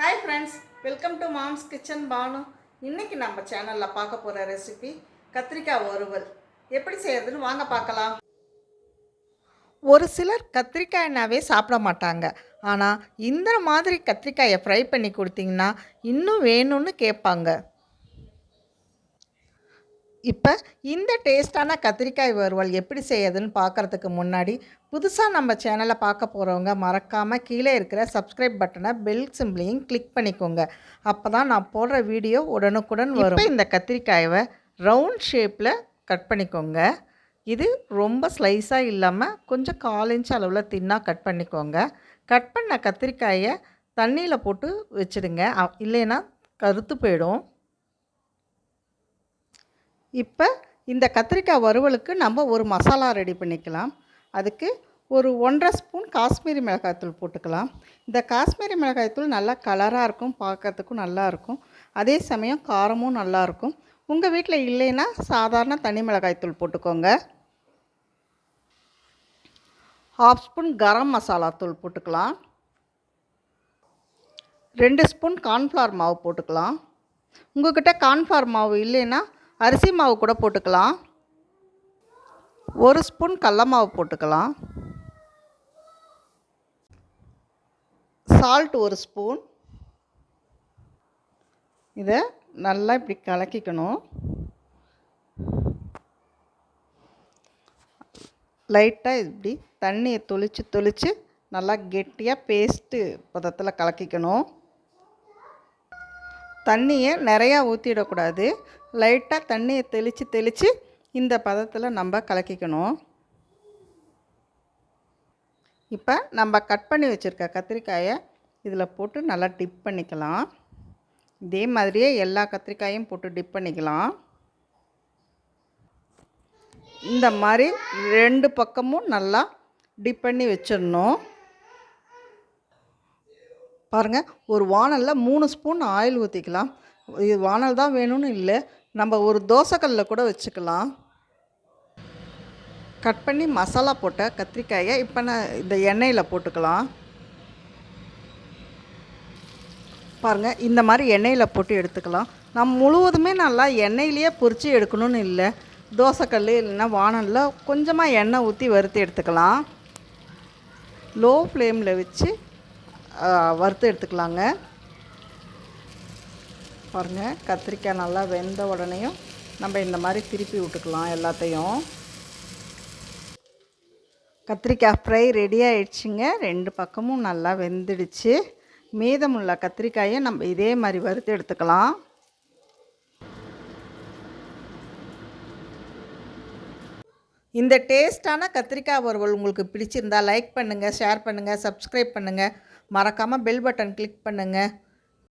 Hi friends welcome to mom's kitchen Banu இன்னைக்கு நம்ம சேனலில் பார்க்க போகிற ரெசிபி கத்திரிக்காய் வறுவல். எப்படி செய்யறதுன்னு வாங்க பார்க்கலாம். ஒரு சிலர் கத்திரிக்காய்னாவே சாப்பிட மாட்டாங்க. ஆனால் இந்த மாதிரி கத்திரிக்காயை ஃப்ரை பண்ணி கொடுத்தீங்கன்னா இன்னும் வேணும்னு கேட்பாங்க. இப்போ இந்த டேஸ்ட்டான கத்திரிக்காய் வறுவல் எப்படி செய்யறதுன்னு பார்க்குறதுக்கு முன்னாடி புதுசாக நம்ம சேனலை பார்க்க போகிறவங்க மறக்காமல் கீழே இருக்கிற சப்ஸ்கிரைப் பட்டனை பெல் சிம்பிளையும் கிளிக் பண்ணிக்கோங்க. அப்போ தான் நான் போடுற வீடியோ உடனுக்குடன் வரும். இந்த கத்திரிக்காயை ரவுண்ட் ஷேப்பில் கட் பண்ணிக்கோங்க. இது ரொம்ப ஸ்லைஸாக இல்லாமல் கொஞ்சம் கால் இன்ச் அளவில் தின்னாக கட் பண்ணிக்கோங்க. கட் பண்ண கத்திரிக்காயை தண்ணியில் போட்டு வச்சுடுங்க. இல்லைன்னா கருத்து போயிடும். இப்போ இந்த கத்திரிக்காய் வறுவலுக்கு நம்ம ஒரு மசாலா ரெடி பண்ணிக்கலாம். அதுக்கு ஒரு ஒன்றரை ஸ்பூன் காஷ்மீரி மிளகாய்த்தூள் போட்டுக்கலாம். இந்த காஷ்மீரி மிளகாய்த்தூள் நல்லா கலராக இருக்கும் பார்க்கறதுக்கும் நல்லா இருக்கும். அதே சமயம் காரமும் நல்லாயிருக்கும் உங்கள் வீட்டில் இல்லைன்னா சாதாரண தனி மிளகாய்த்தூள் போட்டுக்கோங்க. ஹாஃப் ஸ்பூன் கரம் மசாலா தூள் போட்டுக்கலாம். ரெண்டு ஸ்பூன் கார்ன்ஃப்ளவர் மாவு போட்டுக்கலாம். உங்கள்கிட்ட கார்ன்ஃப்ளவர் மாவு இல்லைன்னா அரிசி மாவு கூட போட்டுக்கலாம். ஒரு ஸ்பூன் கடல மாவு போட்டுக்கலாம். சால்ட் ஒரு ஸ்பூன். இதை நல்லா இப்படி கலக்கிக்கணும். லைட்டாக இப்படி தண்ணியை தொளித்து தொளித்து நல்லா கெட்டியாக பேஸ்ட்டு பதத்தில் கலக்கிக்கணும். தண்ணியை நிறையா ஊற்றிடக்கூடாது லைட்டாக தண்ணியை தெளித்து தெளித்து இந்த பதத்தில் நம்ம கலக்கிக்கணும். இப்போ நம்ம கட் பண்ணி வச்சுருக்க கத்திரிக்காயை இதில் போட்டு நல்லா டிப் பண்ணிக்கலாம். இதே மாதிரியே எல்லா கத்திரிக்காயும் போட்டு டிப் பண்ணிக்கலாம். இந்த மாதிரி ரெண்டு பக்கமும் நல்லா டிப் பண்ணி வச்சிடணும். பாருங்கள் ஒரு வானலில் மூணு ஸ்பூன் ஆயில் ஊற்றிக்கலாம் இது வானல் தான் வேணும்னு இல்லை நம்ம ஒரு தோசைக்கல்லில் கூட வச்சுக்கலாம். கட் பண்ணி மசாலா போட்ட கத்திரிக்காயை இப்போ நான் இந்த எண்ணெயில் போட்டுக்கலாம். பாருங்கள் இந்த மாதிரி எண்ணெயில் போட்டு எடுத்துக்கலாம். நம்ம முழுவதுமே நல்லா எண்ணெயிலேயே பொரித்து எடுக்கணும்னு இல்லை தோசைக்கல் இல்லைன்னா வானலில் கொஞ்சமாக எண்ணெய் ஊற்றி வறுத்து எடுத்துக்கலாம். லோ ஃப்ளேமில் வச்சு வறுத்து எடுத்துக்கலாங்க. பாருங்கள் கத்திரிக்காய் நல்லா வெந்த உடனேயும் நம்ம இந்த மாதிரி திருப்பி விட்டுக்கலாம் எல்லாத்தையும். கத்திரிக்காய் ஃப்ரை ரெடி ஆயிடுச்சுங்க. ரெண்டு பக்கமும் நல்லா வெந்துடுச்சு. மீதமுள்ள கத்திரிக்காயை நம்ம இதே மாதிரி வறுத்து எடுத்துக்கலாம். இந்த டேஸ்ட்டான கத்திரிக்காய் வறுவல் உங்களுக்கு பிடிச்சிருந்தா லைக் பண்ணுங்கள் ஷேர் பண்ணுங்கள் சப்ஸ்கிரைப் பண்ணுங்கள் மறக்காமல் பெல் பட்டன் கிளிக் பண்ணுங்கள்